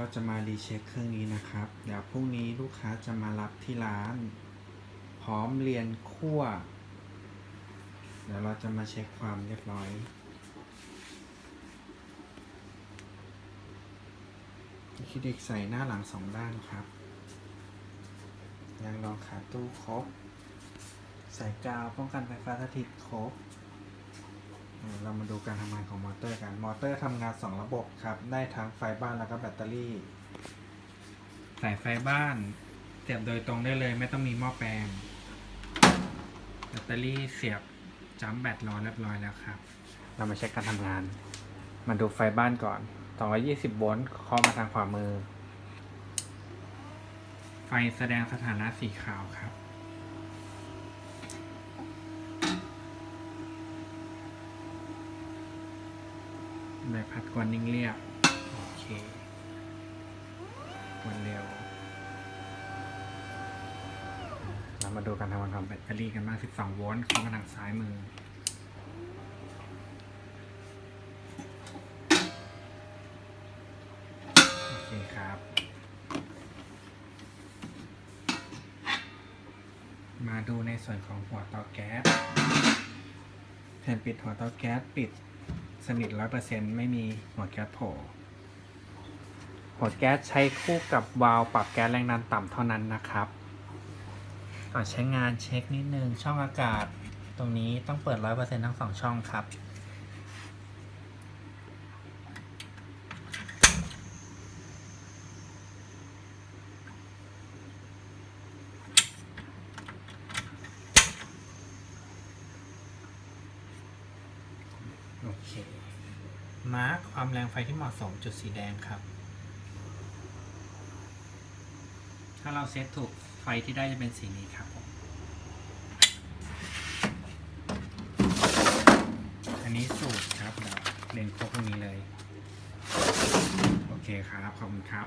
เราจะมารีเช็คเครื่องนี้นะครับ เดี๋ยวพรุ่งนี้ลูกค้าจะมารับที่ร้าน พร้อมเรียนคั่ว เดี๋ยวเราจะมาเช็คความเรียบร้อยคิดอีกใส่หน้าหลังสองด้านครับ ยางรองขาตู้ครบใส่กาวป้องกันไฟฟ้าสถิตครบ เอ่อเรามาดูการทำงานของมอเตอร์กัน มอเตอร์ทำงาน 2 ระบบครับ ได้ทั้งไฟบ้านแล้วก็แบตเตอรี่ สายไฟบ้านเสียบโดยตรงได้เลยไม่ต้องมีหม้อแปลง แบตเตอรี่เสียบจัมป์แบตรอเรียบร้อยแล้วครับ เรามาเช็คการทำงาน มาดูไฟบ้านก่อน 220 โวลต์เคาะมาทางขวามือ ไฟแสดงสถานะสีขาวครับ ใบพัดกวนนิ่งเรียบ โอเคกวนเร็ว เรามาดูการทำงานของแบตเตอรี่กันบ้าง12 โวลต์เข้ามาทางซ้ายมือโอเคครับ มาดูในส่วนของหัวเตาแก๊สแผ่นปิดหัวเตาแก๊สปิด สนิทร้อยเปอร์เซ็นต์ไม่มีหัวแก๊สโผล่หัวแก๊สใช้คู่กับวาล์วปรับแก๊สแรงดันต่ำเท่านั้นนะครับก่อนใช้งานเช็คนิดนึงช่องอากาศ ตรงนี้ต้องเปิดร้อยเปอร์เซ็นต์ทั้งสองช่องครับ โอเค มาร์คความแรงไฟที่เหมาะสมจุดสีแดงครับ ถ้าเราเซตถูกไฟที่ได้จะเป็นสีนี้ครับผมอันนี้สูตรครับเดี๋ยวเรียนครบตรงนี้เลย โอเคครับ ขอบคุณครับ